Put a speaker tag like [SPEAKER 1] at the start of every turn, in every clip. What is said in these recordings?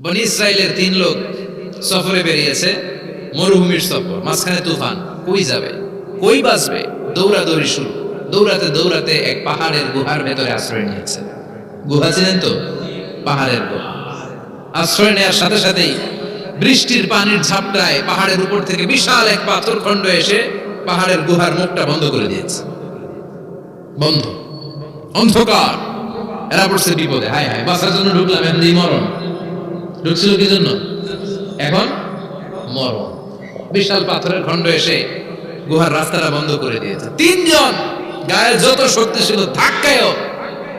[SPEAKER 1] বনি ইসরায়েলের তিন লোক সফরে বেরিয়েছে, মরুভূমির সফর, মাঝখানে তুফান, কই যাবে? কই বাঁচবে? দৌড়াদৌড়ি শুরু। দৌড়াতে দৌড়াতে এক পাহাড়ের গুহার ভেতরে আশ্রয় নিয়েছে। গুহা ছিলেন তো? পাহাড়ের গুহা। আশ্রয় নেওয়ার সাথে সাথেই বৃষ্টির পানির ঝাপটায় পাহাড়ের উপর থেকে বিশাল এক পাথর খণ্ড এসে পাহাড়ের গুহার মুখটা বন্ধ করে দিয়েছে। বন্ধ। অন্ধকার। এরা পড়ছে বিপদে। হায় হায়, বাঁচার জন্য ঢুকলাম এই মরণ। ঢুকছিল কি জন্য? এখন মরণ। বিশাল পাথরের খণ্ড এসে গুহার রাস্তাটা বন্ধ করে দিয়েছে। তিনজন গায়ের যত শক্তি ছিল, ধাক্কায়ও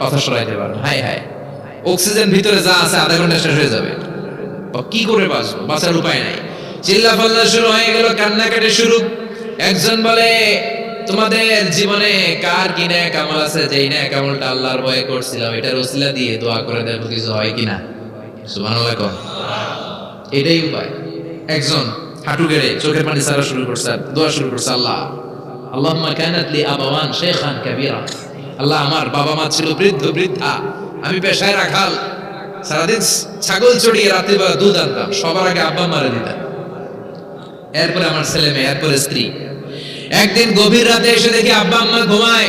[SPEAKER 1] কথা সরাইতে পারবে হায় হায়, অক্সিজেন ভিতরে যা আছে আধা ঘণ্টা শেষ হয়ে যাবে। কি করে বাঁচবো? বাঁচার উপায় নাই। চিল্লা ফাল্লা শুরু হয়ে গেল, কান্নাকাটি শুরু। একজন বলে, তোমাদের জীবনে কার কি ন্যায় কামাল আছে? যেই ন্যায় কামালটা আল্লাহর ভয়ে করছিলাম, এটার ওসিলা দিয়ে দোয়া করে দেখো, কিছু হয় কিনা? এটাই উপায়। একজন হাঁটু গেড়ে চোখের পানি সারা শুরু করছে, দোয়া শুরু করছে, আল্লাহ আল্লাহ, আমার বাবা মা ছিল বৃদ্ধ, বৃদ্ধা। আমি পেশায় সারাদিন ছাগল চড়িয়ে বেলা দুধ সবার আগে আব্বা এরপরে আমার ছেলে মেয়ে, এরপরে স্ত্রী। একদিন গভীর রাতে এসে দেখি আব্বা আম্মা ঘুমায়।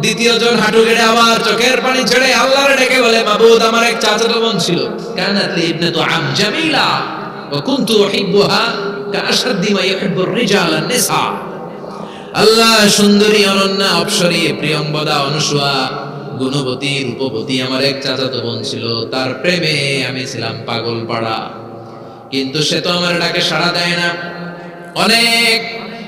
[SPEAKER 1] দ্বিতীয় জন হাঁটু গেড়ে আবার চোখের পানি ছেড়ে আল্লাহর ডেকে বলে, মাবুদ, আমার এক চাচাতো বোন ছিল। কানাত লি ইবনাতু আম জামিলা। ওয়া কুনতু উহিব্বুহা কাআশাদ্দি মা ইউহিব্বু আর-রিজাল আন-নিসা আল্লাহ সুন্দরী, অনন্যা, অপসরী প্রিয়ঙ্বদা অনুসুয়া, গুণবতী, রূপবতী আমার এক চাচাতো বোন ছিল। তার প্রেমে আমি ছিলাম পাগল পাড়া কিন্তু সে তো আমার ডাকে সাড়া দেয় না। অনেক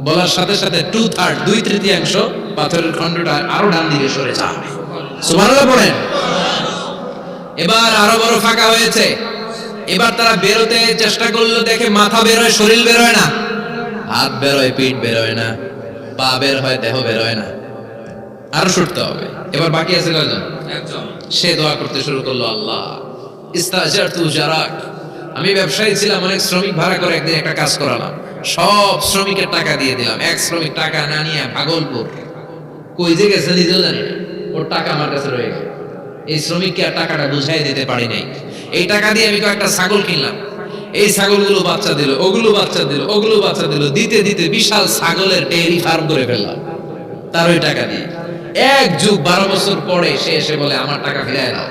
[SPEAKER 1] বলার সাথে সাথে টু থার্ড দুই তৃতীয়াংশ পাথরের খণ্ডটা আরও ডান দিকে সরে যাবে। সুবহানাল্লাহ পড়েন। এবার আরও বড় ফাঁকা হয়েছে। এবার তারা বেরোতে চেষ্টা করল দেখে মাথা বেরোয় শরীর বেরোয় না। হাত বেরোয় পিঠ বেরোয় না। পা বের হয় দেহ বেরোয় না। আরও ছুটতে হবে। এবার বাকি আছে কয়জন? সে দোয়া করতে শুরু করল আল্লাহ ইস্তাজার তু জারাক। আমি ব্যবসায়ী ছিলাম অনেক শ্রমিক ভাড়া করে একদিন একটা কাজ করালাম। সব শ্রমিকের টাকা দিয়ে দিলাম। এক শ্রমিক টাকা না নিয়ে ভাগলপুর। কই যে গেছে নিজেও জানি না। ওর টাকা আমার কাছে রয়ে গেল। এই শ্রমিককে আর টাকাটা বুঝাই দিতে পারি নাই। এই টাকা দিয়ে আমি কয়েকটা ছাগল কিনলাম। এই ছাগলগুলো বাচ্চা দিল, ওগুলো বাচ্চা দিল, ওগুলো বাচ্চা দিল। দিতে দিতে বিশাল ছাগলের ডেয়ারি ফার্ম করে ফেললাম। তার ওই টাকা দিয়ে। এক যুগ বারো বছর পরে সে এসে বলে, আমার টাকা ফিরায় দাও।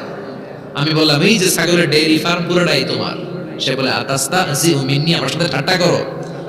[SPEAKER 1] আমি বললাম, এই যে ছাগলের ডেয়ারি ফার্ম পুরোটাই তোমার। সে বলে আতাস্তা জি আমার সাথে ঠাট্টা করো।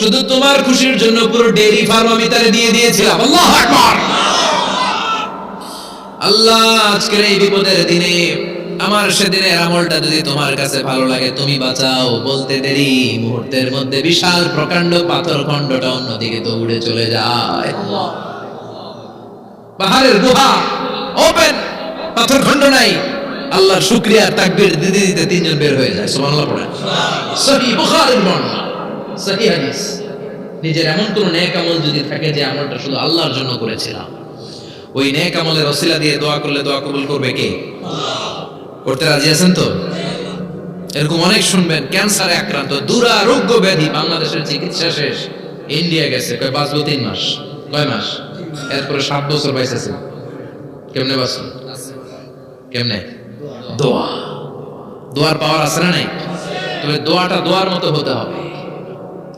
[SPEAKER 1] শুধু তোমার খুশির জন্য পুরো ডেইরি ফার্ম আমি তারে দিয়ে দিয়েছিলাম। আল্লাহ আকবার! আল্লাহ, আজকের এই বিপদের দিনে আমার সেদিনের আমলটা যদি তোমার কাছে ভালো লাগে, তুমি বাঁচাও। বলতে দেরি, মুহূর্তের মধ্যে বিশাল প্রকাণ্ড পাথর খণ্ডটা অন্যদিকে দৌড়ে চলে যায়। পাহাড়ের গুহা ওপেন পাথর খণ্ড নাই। আল্লাহর শুকরিয়া, তাকবীর দিতে দিতে তিনজন বের হয়ে যায়। সুবহানাল্লাহ পড়ে সহি বুখারীর বর্ণনা। সহি হাদিস। নিজের এমন কোন নেক আমল যদি থাকে যে আমলটা শুধু আল্লাহর জন্য করেছিলাম, ওই নেক আমলের ওসিলা দিয়ে দোয়া করলে দোয়া কবুল করবে কে? করতে রাজি আছেন তো? এরকম অনেক শুনবেন, ক্যান্সারে আক্রান্ত, দুরারোগ্য ব্যাধি, বাংলাদেশের চিকিৎসা শেষ, ইন্ডিয়া গেছে, কয় বাঁচবো তিন মাস, কয় মাস? এরপরে সাত বছর বাইসেছে কেমনে বাঁচুন কেমনে? দোয়া। দোয়ার পাওয়ার আছে না নাই? তবে দোয়াটা দোয়ার মতো হতে হবে।